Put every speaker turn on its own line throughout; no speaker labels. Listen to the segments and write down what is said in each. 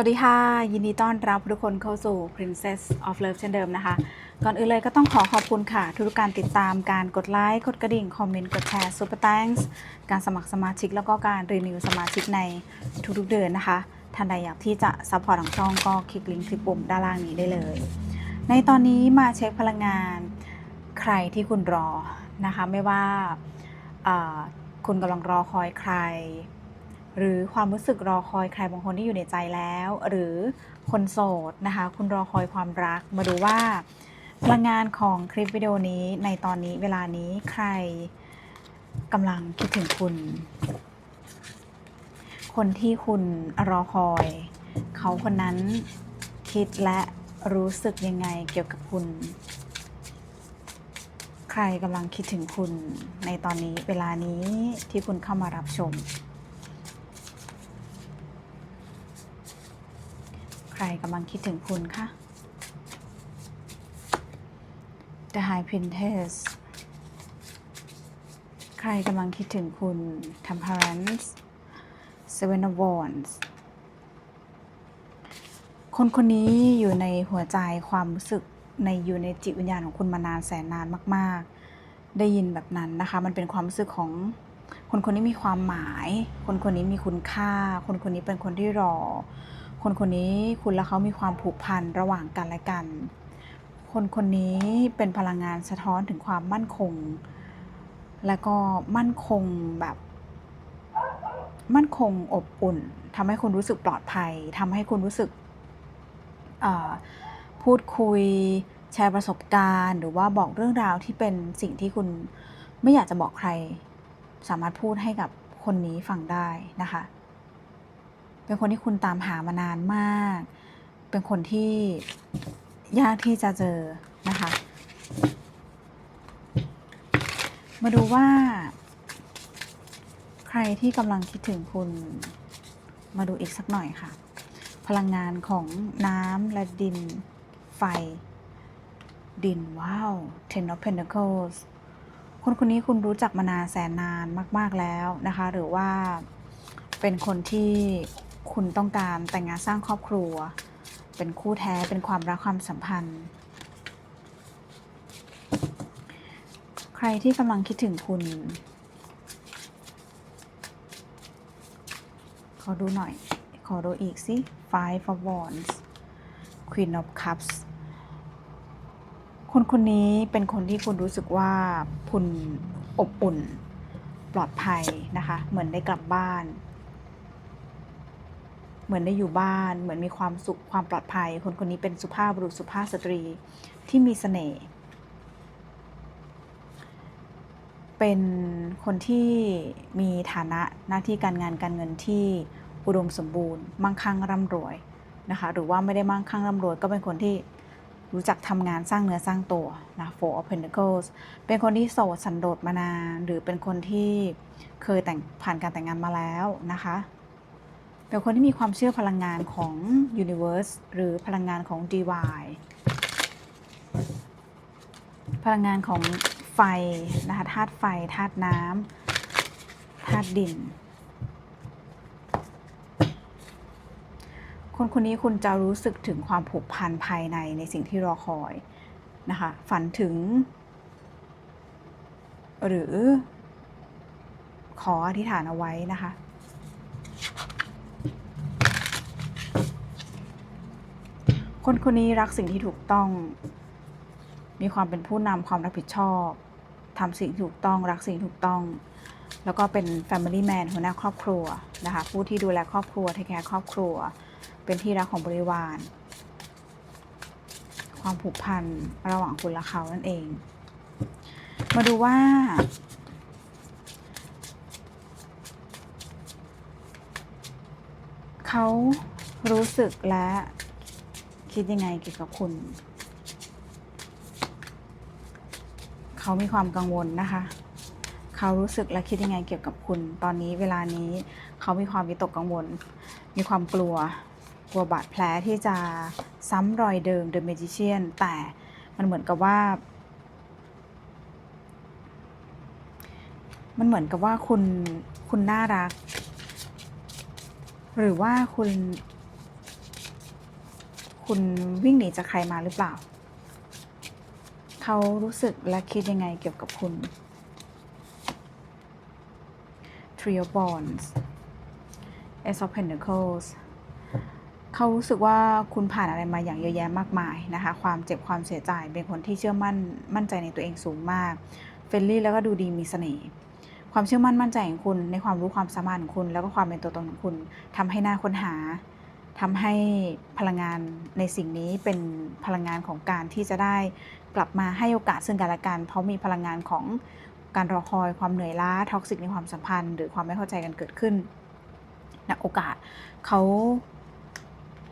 วัสดีค่ะ ยินดีต้อนรับทุกคนเข้าสู่ Princess of Love เช่นเดิมนะคะ ก่อนอื่นเลยก็ต้องขอขอบคุณค่ะ ทุกการติดตามการกดไลค์ กดกระดิ่ง คอมเมนต์ กดแชร์ Super Thanks การสมัครสมาชิก แล้วก็การรีนิวสมาชิกในทุกๆเดือนนะคะท่านใดอยากที่จะซัพพอร์ตทางช่องก็คลิกลิงก์ที่ปุ่มด้านล่างนี้ได้เลย ในตอนนี้มาเช็คพลังงานใครที่คุณรอนะคะ ไม่ว่าคุณกำลังรอคอยใคร หรือความรู้สึกรอคอยใครบางคนที่อยู่ในใจแล้ว หรือคนโสดนะคะ คุณรอคอยความรักมาดูว่าพลังงานของคลิปวิดีโอนี้ในตอนนี้เวลานี้ใครกำลังคิดถึงคุณ คนที่คุณรอคอย เขาคนนั้นคิดและรู้สึกยังไงเกี่ยวกับคุณ ใครกำลังคิดถึงคุณในตอนนี้เวลานี้ที่คุณเข้ามารับชม ใคร กำลังคิดถึงคุณคะ The High Princess ใครกำลังคิดถึงคุณ Temperance Seven of Wands คนคนนี้อยู่ในหัวใจความรู้สึกในอยู่ในจิตวิญญาณของคุณมานานแสนนานมาก ๆ ได้ยินแบบนั้นนะคะ มันเป็นความรู้สึกของคนคนนี้มีความหมาย คนคนนี้มีคุณค่า คนคนนี้เป็นคนที่รอ คนคนนี้คุณและเขามีความผูกพันระหว่างกันและกัน คนคนนี้เป็นพลังงานสะท้อนถึงความมั่นคง และก็มั่นคงแบบ มั่นคงอบอุ่นทำให้คุณรู้สึกปลอดภัยทำให้คุณรู้สึกพูดคุยแชร์ประสบการณ์ หรือว่าบอกเรื่องราวที่เป็นสิ่งที่คุณไม่อยากจะบอกใคร สามารถพูดให้กับคนนี้ฟังได้นะคะ เป็นคนที่คุณตามหามานานมาก เป็นคนที่ยากที่จะเจอนะคะ มาดูว่า ใครที่กำลังคิดถึงคุณ มาดูอีกสักหน่อยค่ะ พลังงานของน้ำและดินไฟ ดินว้าว Ten of Pentacles คนคนนี้คุณรู้จักมานานแสนนานมาก ๆแล้วนะคะ หรือว่าเป็นคนที่ คุณต้องการแต่งงานสร้างครอบครัว เป็นคู่แท้เป็นความรักความสัมพันธ์ ใครที่กำลังคิดถึงคุณ ขอดูหน่อย ขอดูอีกสิ Five of Wands Queen of Cups คนคนนี้เป็นคนที่คุณรู้สึกว่าคุณอบอุ่น ปลอดภัยนะคะ เหมือนได้กลับบ้าน เหมือนได้อยู่บ้าน เหมือนมีความสุขความปลอดภัย คนคนนี้เป็นสุภาพบุรุษสุภาพสตรีที่มีเสน่ห์เป็นคนที่มีฐานะหน้าที่การงานการเงินที่อุดมสมบูรณ์ มั่งคั่งร่ำรวยนะคะหรือว่าไม่ได้มั่งคั่งร่ำรวยก็เป็นคนที่รู้จักทำงานสร้างเนื้อสร้างตัวนะ Four of Pentacles เป็นคนที่โสดสันโดษมานาน หรือเป็นคนที่เคยแต่งผ่านการแต่งงานมาแล้วนะคะ เป็นคนที่มีความเชื่อพลังงานของ Universe หรือพลังงานของ Divine พลังงานของไฟนะคะธาตุไฟธาตุน้ำธาตุดิน คนคนนี้คุณจะรู้สึกถึงความผูกพันภายในในสิ่งที่รอคอยนะคะฝันถึง หรือขออธิษฐานเอาไว้นะคะ คนคนนี้รักสิ่งที่ถูกต้อง มีความเป็นผู้นำความรับผิดชอบทำสิ่งถูกต้อง รักสิ่งถูกต้อง แล้วก็เป็น Family Man หัวหน้าครอบครัวนะคะ ผู้ที่ดูแลครอบครัวเทคแคร์ครอบครัว เป็นที่รักของบริวาร ความผูกพันระหว่างคุณและเขานั่นเอง มาดูว่าเขารู้สึกและ คิดยังไงเกี่ยวกับคุณ เขามีความกังวลนะคะ เขารู้สึกและคิดยังไงเกี่ยวกับคุณ ตอนนี้เวลานี้เขามีความวิตกกังวล มีความกลัว กลัวบาดแผลที่จะซ้ำรอยเดิม The Magician แต่มันเหมือนกับว่า มันเหมือนกับว่าคุณ คุณน่ารัก หรือว่าคุณ คุณวิ่งหนีจากใครมาหรือเปล่า เขารู้สึกและคิดยังไงเกี่ยวกับคุณ Three of Wands Ace of Pentacles เขารู้สึกว่าคุณผ่านอะไรมาอย่างเยอะแยะมากมายนะคะ ความเจ็บความเสียใจเป็นคนที่เชื่อมั่นมั่นใจในตัวเองสูงมากเฟรนลี่แล้วก็ดูดีมีเสน่ห์ความเชื่อมั่นมั่นใจของคุณในความรู้ความสามารถของคุณ แล้วก็ความเป็นตัวตนของคุณทำให้หน่าค้นหา ทำให้พลังงานในสิ่งนี้เป็นพลังงานของการที่จะได้กลับมาให้โอกาสซึ่งกันและกัน เพราะมีพลังงานของการรอคอยความเหนื่อยล้าท็อกซิกในความสัมพันธ์ หรือความไม่เข้าใจกันเกิดขึ้นณโอกาสเขา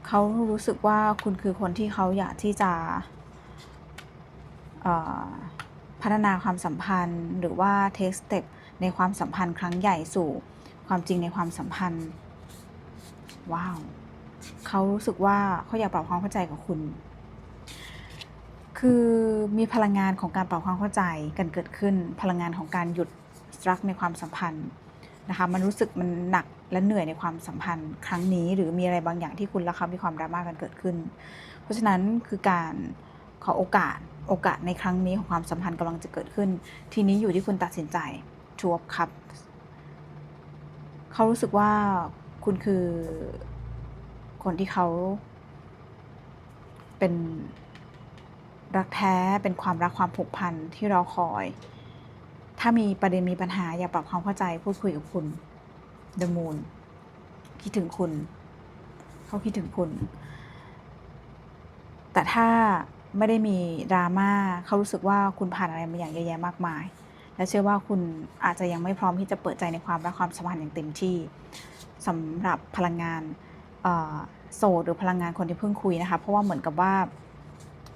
เขารู้สึกว่าคุณคือคนที่เขาอยากที่จะพัฒนาความสัมพันธ์ หรือว่า take step ในความสัมพันธ์ครั้งใหญ่สู่ความจริงในความสัมพันธ์ ว้าว เขารู้สึกว่าเขาอยากปรับความเข้าใจกับคุณ คือมีพลังงานของการปรับความเข้าใจกันเกิดขึ้น พลังงานของการหยุดสตรักในความสัมพันธ์นะคะมันรู้สึกมันหนักและเหนื่อยในความสัมพันธ์ครั้งนี้ หรือมีอะไรบางอย่างที่คุณและเขามีความดราม่ากันเกิดขึ้น เพราะฉะนั้นคือการขอโอกาสโอกาสในครั้งนี้ของความสัมพันธ์กำลังจะเกิดขึ้น ทีนี้อยู่ที่คุณตัดสินใจ Two of Cups เขารู้สึกว่าคุณคือ คนที่เขา เป็นรักแท้เป็นความรักความผูกพันที่เราคอย ถ้ามีประเด็นมีปัญหาอย่าปรับความเข้าใจพูดคุยกับคุณ The Moon คิดถึงคุณ เขาคิดถึงคุณ แต่ถ้าไม่ได้มีดราม่าเขารู้สึกว่าคุณผ่านอะไรมาอย่างเยอะแยะมากมาย และเชื่อว่าคุณอาจจะยังไม่พร้อมที่จะเปิดใจในความรักความสัมพันธ์อย่างเต็มที่สำหรับพลังงาน โสดหรือพลังงานคนที่เพิ่งคุยนะคะ เพราะว่าเหมือนกับว่า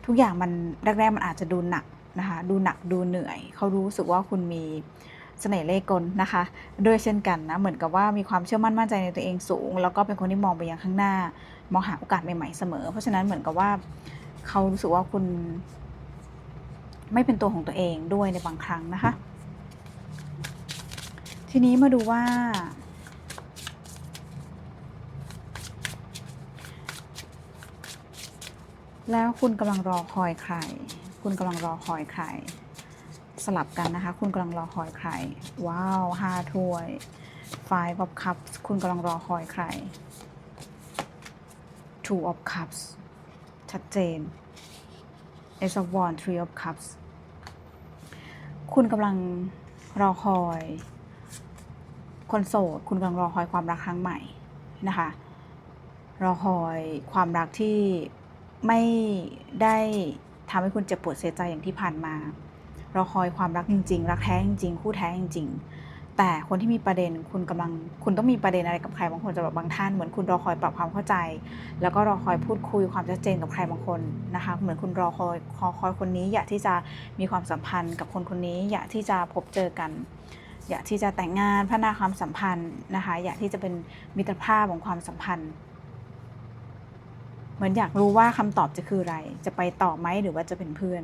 ทุกอย่างมันแรกๆมันอาจจะดูหนักนะคะ ดูหนักดูเหนื่อย เขารู้สึกว่าคุณมีเสน่ห์เล่ห์กลนะคะด้วยเช่นกันนะ เหมือนกับว่ามีความเชื่อมั่นมั่นใจในตัวเองสูง แล้วก็เป็นคนที่มองไปยังข้างหน้า มองหาโอกาสใหม่ๆเสมอ เพราะฉะนั้นเหมือนกับว่าเขารู้สึกว่าคุณ ไม่เป็นตัวของตัวเองด้วยในบางครั้งนะคะ ทีนี้มาดูว่า แล้วคุณกำลังรอคอยใคร คุณกำลังรอคอยใคร สลับกันนะคะ คุณกำลังรอคอยใคร ว้าวห้าถ้วย five of cups คุณกำลังรอคอยใคร two of cups ชัดเจน ace of wands three of cups คุณกำลังรอคอย คนโสด คุณกำลังรอคอยความรักครั้งใหม่นะคะ รอคอยความรักที่ ไม่ได้ทำให้คุณเจ็บปวดเสียใจอย่างที่ผ่านมา เรอคอยความรักจริง ๆ รักแท้จริงๆคู่แท้จริงๆแต่คนที่มีประเด็นคุณกำลัง คุณต้องมีประเด็นอะไรกับใครบางคนจะแบบบางท่านเหมือนคุณรอคอยปรับความเข้าใจ แล้วก็รอคอยพูดคุยความชัดเจนกับใครบางคนนะคะ เหมือนคุณรอคอยคอคอยคนนี้ อยากที่จะมีความสัมพันธ์กับคนคนนี้ อยากที่จะพบเจอกัน อยากที่จะแต่งงานพัฒนาความสัมพันธ์นะคะ อยากที่จะเป็นมิตรภาพของความสัมพันธ์ เหมือนอยากรู้ว่าคำตอบจะคืออะไร จะไปต่อไหมหรือว่าจะเป็นเพื่อน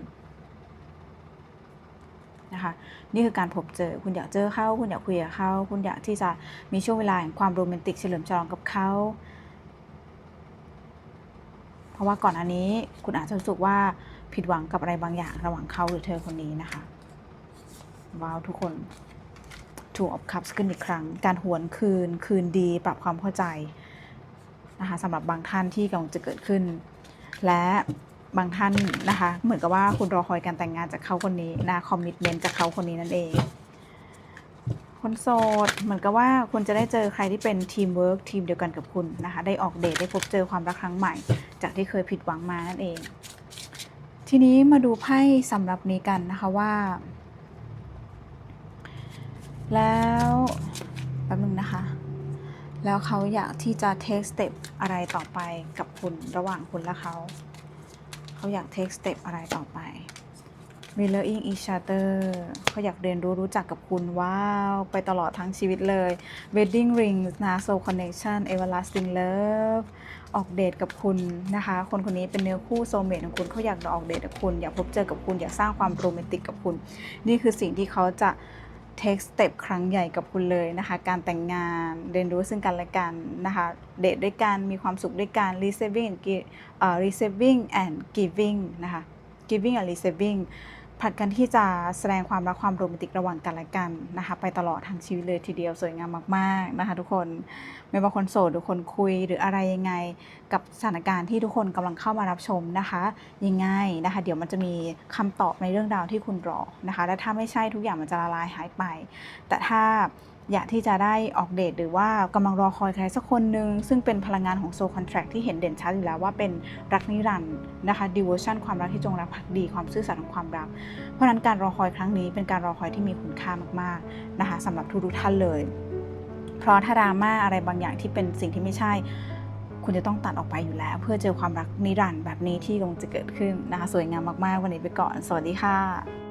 นะคะนี่คือการพบเจอคุณอยากเจอเขาคุณอยากคุยกับเขาคุณอยากที่จะมีช่วงเวลาแห่งความโรแมนติกเฉลิมฉลองกับเขาเพราะว่าก่อนอันนี้คุณอาจจะรู้สึกว่าผิดหวังกับอะไรบางอย่างระหว่างเขาหรือเธอคนนี้นะคะว้าวทุกคน Two of Cups ขึ้นอีกครั้ง การหวนคืนคืนดีปรับความเข้าใจ นะคะสำหรับบางท่านที่กำลังจะเกิดขึ้น และบางท่านนะคะ เหมือนกับว่าคุณรอคอยการแต่งงานจากเขาคนนี้นะคอมมิชเมนต์จากเขาคนนี้นั่นเอง คนโสดเหมือนกับว่าคุณจะได้เจอใครที่เป็นทีมเวิร์กทีมเดียวกันกับคุณนะคะ ได้ออกเดทได้พบเจอความรักครั้งใหม่ จากที่เคยผิดหวังมานั่นเอง ทีนี้มาดูไพ่สำหรับนี้กันนะคะว่า แล้วแป๊บนึงนะคะ แล้วเขาอยากที่จะ take step อะไรต่อไปกับคุณระหว่างคุณและเขา เขาอยาก take step อะไรต่อไป mirroring each other เขาอยากเรียนรู้รู้จักกับคุณว้าว ไปตลอดทั้งชีวิตเลย wedding ring นะ soul connection everlasting love ออกเดทกับคุณนะคะ คนคนนี้เป็นเนื้อคู่โซเมตของคุณเขาอยากออกเดทกับคุณ อยากพบเจอกับคุณ อยากสร้างความโรแมนติกกับคุณ นี่คือสิ่งที่เขาจะ take step ครั้งใหญ่กับคุณเลยนะคะ การแต่งงานเรียนรู้ซึ่งกันและกันนะคะ เดทด้วยกันมีความสุขด้วยกัน receiving and uh, receiving and giving นะคะ giving and receiving ผัดกันที่จะแสดงความรักความโรแมนติกระหว่างกันและกันนะคะไปตลอดทั้งชีวิตเลยทีเดียวสวยงามมากๆนะคะทุกคนไม่ว่าคนโสดหรือคนคุยหรืออะไรยังไง กับสถานการณ์ที่ทุกคนกำลังเข้ามารับชมนะคะยังไงนะคะ เดี๋ยวมันจะมีคำตอบในเรื่องราวที่คุณรอนะคะและถ้าไม่ใช่ทุกอย่างมันจะละลายหายไป แต่ถ้า อยากที่จะได้ออกเดทหรือว่ากำลังรอคอยใครสักคนหนึ่งซึ่งเป็นพลังงานของโซคอนแท c t ที่เห็นเด่นชัดอยู่แล้วว่าเป็นรักนิรันด์นะคะ devotion ความรักที่จงรักภักดีความซื่อสัตย์ของความรัก เพราะนั้นการรอคอยครั้งนี้เป็นการรอคอยที่มีคุณค่ามากๆนะคะสำหรับทุกท่านเลย เพราะถ้าดราม่าอะไรบางอย่างที่เป็นสิ่งที่ไม่ใช่คุณจะต้องตัดออกไปอยู่แล้ว เพื่อเจอความรักนิรันดร์แบบนี้ที่กำลังจะเกิดขึ้นนะคะสวยงามมากๆวันนี้ไปก่อน สวัสดีค่ะ